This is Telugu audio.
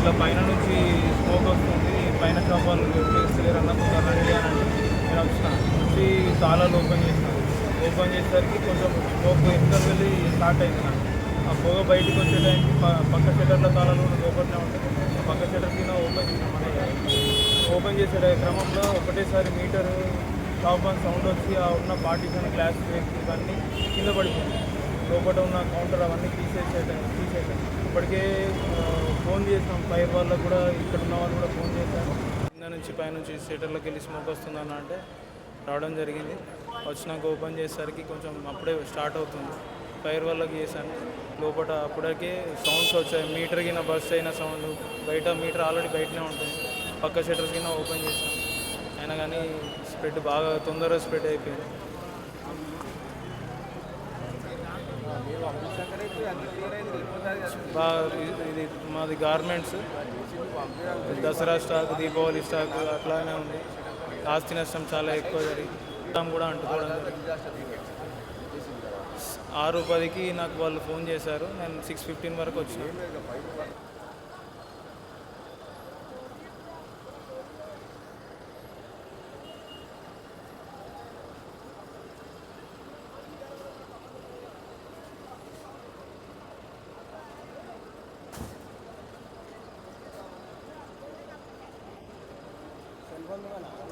ఇట్లా పైన నుంచి స్మోక్ వస్తుంది పైన షాప్ వాళ్ళు చేస్తలేరన్నా కొంచెం రండి అని అంటే నేను వచ్చిన వచ్చి తాళాలు ఓపెన్ చేసినాను ఓపెన్ చేసేసరికి కొంచెం స్మోక్ వెనుకలు వెళ్ళి స్టార్ట్ అయింది నాకు. ఆ పొగ బయటకు వచ్చే టైంకి పక్క షటర్ల తాళాలు కూడా లోపలనే ఉంటాయి. పక్క షటర్ కింద ఓపెన్ చేసినాం ఓపెన్ చేసే క్రమంలో ఒకటేసారి మీటర్ టాప్ అని సౌండ్ వచ్చి ఆ ఉన్న పార్టీషన్ గ్లాస్ బ్రేక్ ఇవన్నీ కింద పడిపోయింది లోపల ఉన్న కౌంటర్ అవన్నీ తీసేసేట తీసేసాం ఇప్పటికే ఫోన్ చేసాం ఫైర్ వాళ్ళకు కూడా ఇక్కడ ఉన్న వాళ్ళు కూడా ఫోన్ చేశారు. కింద నుంచి పైనుంచి థియేటర్లోకి వెళ్ళి స్మోక్ వస్తుందని అంటే రావడం జరిగింది. వచ్చినాక ఓపెన్ చేసేసరికి కొంచెం అప్పుడే స్టార్ట్ అవుతుంది. ఫైర్ వాళ్ళకి చేశాను. లోపల అప్పటికే సౌండ్స్ వచ్చాయి. మీటర్ కింద బస్ అయిన సౌండ్. బయట మీటర్ ఆల్రెడీ బయటనే ఉంటుంది. పక్క షటర్ కింద ఓపెన్ చేసాం అయినా కానీ స్ప్రెడ్ బాగా తొందరగా స్ప్రెడ్ అయిపోయింది. ఇది- మాది garments Dasara stock Deepavali stock అట్లానే ఉంది. ఆస్తి నష్టం చాలా ఎక్కువ జరిగింది. కూడా అంటుకోవడం ఆరు పదికి నాకు వాళ్ళు ఫోన్ చేశారు. నేను సిక్స్ ఫిఫ్టీన్ వరకు వచ్చినాను 정도가 나와요.